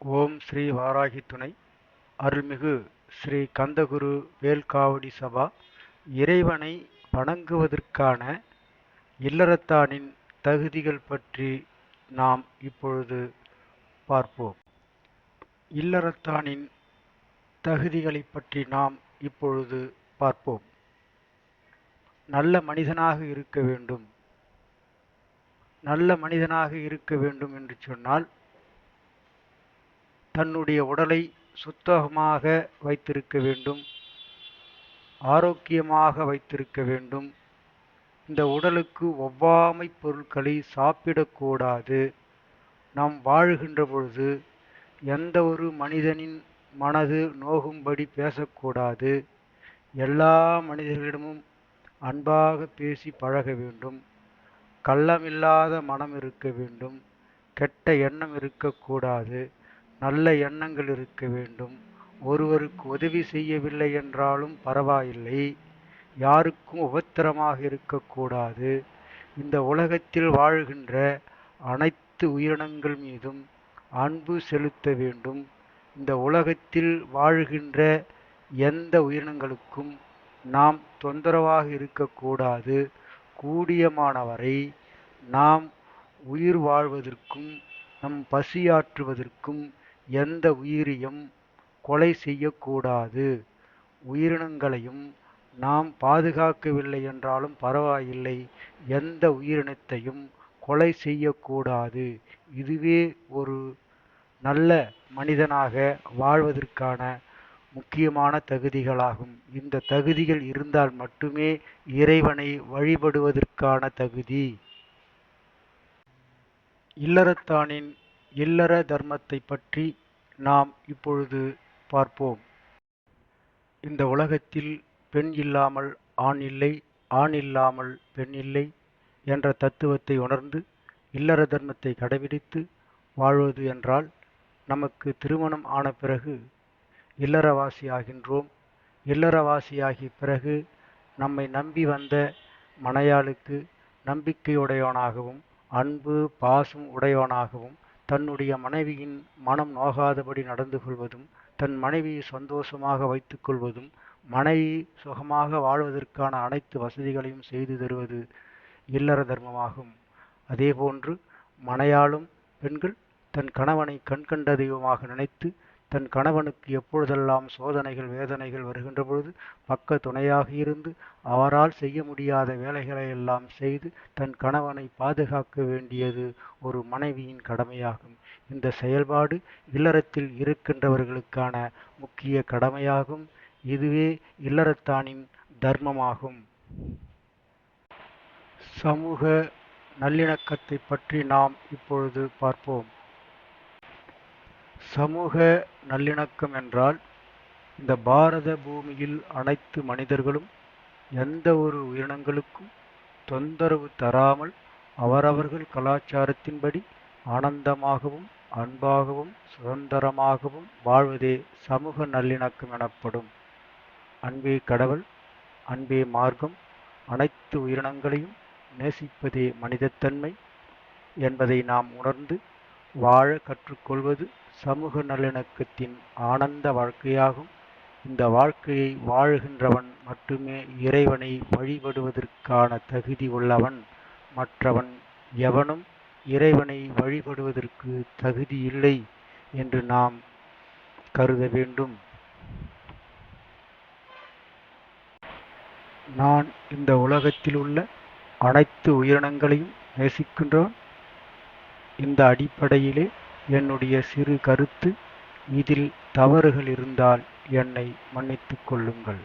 ஓம் ஸ்ரீ வாராகி துணை. அருள்மிகு ஸ்ரீ கந்தகுரு வேல்காவடி சபா இறைவனை வணங்குவதற்கான இல்லறத்தானின் தகுதிகள் பற்றி நாம் இப்பொழுது பார்ப்போம். இல்லறத்தானின் தகுதிகளை பற்றி நாம் இப்பொழுது பார்ப்போம். நல்ல மனிதனாக இருக்க வேண்டும். நல்ல மனிதனாக இருக்க வேண்டும் என்று சொன்னால் தன்னுடைய உடலை சுத்தமாக வைத்திருக்க வேண்டும் ஆரோக்கியமாக வைத்திருக்க வேண்டும். இந்த உடலுக்கு ஒவ்வாமை பொருட்களை சாப்பிடக்கூடாது நாம் வாழுகின்ற பொழுது எந்த ஒரு மனிதனின் மனது நோகும்படி பேசக்கூடாது எல்லா மனிதர்களிடமும் அன்பாக பேசி பழக வேண்டும். கள்ளமில்லாத மனம் இருக்க வேண்டும். கெட்ட எண்ணம் இருக்கக்கூடாது நல்ல எண்ணங்கள் இருக்க வேண்டும். ஒருவருக்கு உதவி செய்யவில்லை என்றாலும் பரவாயில்லை. யாருக்கும் உபத்திரமாக இருக்கக்கூடாது. இந்த உலகத்தில் வாழ்கின்ற அனைத்து உயிரினங்கள் மீதும் அன்பு செலுத்த வேண்டும். இந்த உலகத்தில் வாழ்கின்ற எந்த உயிரினங்களுக்கும் நாம் தொந்தரவாக இருக்கக்கூடாது. கூடியமானவரை நாம் உயிர் வாழ்வதற்கும் நம் பசியாற்றுவதற்கும் எந்த உயிரையும் கொலை செய்யக்கூடாது. உயிரினங்களையும் நாம் பாதுகாக்கவில்லை என்றாலும் பரவாயில்லை. எந்த உயிரினத்தையும் கொலை செய்யக்கூடாது. இதுவே ஒரு நல்ல மனிதனாக வாழ்வதற்கான முக்கியமான தகுதிகளாகும். இந்த தகுதிகள் இருந்தால் மட்டுமே இறைவனை வழிபடுவதற்கான தகுதி. இல்லறத்தானின் இல்லற தர்மத்தை பற்றி நாம் இப்பொழுது பார்ப்போம். இந்த உலகத்தில் பெண் இல்லாமல் ஆண் இல்லை ஆண் இல்லாமல் பெண் இல்லை என்ற தத்துவத்தை உணர்ந்து இல்லற தர்மத்தை கடைபிடித்து வாழ்வது என்றால் நமக்கு திருமணம் ஆன பிறகு இல்லறவாசி ஆகின்றோம் இல்லறவாசியாகிய பிறகு நம்மை நம்பி வந்த மனையாளுக்கு நம்பிக்கையுடையவனாகவும் அன்பு பாசம் உடையவனாகவும் தன்னுடைய மனைவியின் மனம் நோகாதபடி நடந்து கொள்வதும் தன் மனைவியை சந்தோஷமாக வைத்துக் கொள்வதும் மனைவி சுகமாக வாழ்வதற்கான அனைத்து வசதிகளையும் செய்து தருவது இல்லற தர்மமாகும். அதேபோன்று மனையாளும் பெண்கள் தன் கணவனை கண்கண்ட தெய்வமாக நினைத்து தன் கணவனுக்கு எப்பொழுதெல்லாம் சோதனைகள் வேதனைகள் வருகின்ற பொழுது பக்க துணையாக இருந்து அவரால் செய்ய முடியாத வேலைகளை எல்லாம் செய்து தன் கணவனை பாதுகாக்க வேண்டியது ஒரு மனைவியின் கடமையாகும். இந்த செயல்பாடு இல்லறத்தில் இருக்கின்றவர்களுக்கான முக்கிய கடமையாகும். இதுவே இல்லறத்தானின் தர்மமாகும். சமூக நல்லிணக்கத்தை பற்றி நாம் இப்பொழுது பார்ப்போம். சமூக நல்லிணக்கம் என்றால் இந்த பாரத பூமியில் அனைத்து மனிதர்களும் எந்த ஒரு உயிரினங்களுக்கும் தொந்தரவு தராமல் அவரவர்கள் கலாச்சாரத்தின்படி ஆனந்தமாகவும் அன்பாகவும் சுதந்திரமாகவும் வாழ்வதே சமூக நல்லிணக்கம் எனப்படும். அன்பே கடவுள் அன்பே மார்க்கம் அனைத்து உயிரினங்களையும் நேசிப்பதே மனிதத்தன்மை என்பதை நாம் உணர்ந்து வாழ கற்றுக்கொள்வது சமூக நல்லிணக்கத்தின் ஆனந்த வாழ்க்கையாகும். இந்த வாழ்க்கையை வாழுகின்றவன் மட்டுமே இறைவனை வழிபடுவதற்கான தகுதி உள்ளவன் மற்றவன் எவனும் இறைவனை வழிபடுவதற்கு தகுதி இல்லை என்று நாம் கருத வேண்டும். நான் இந்த உலகத்தில் உள்ள அனைத்து உயிரினங்களையும் நேசிக்கின்றோன் இந்த அடிப்படையிலே என்னுடைய சிறு கருத்து இதில் தவறுகள் இருந்தால் என்னை மன்னித்துக் கொள்ளுங்கள்.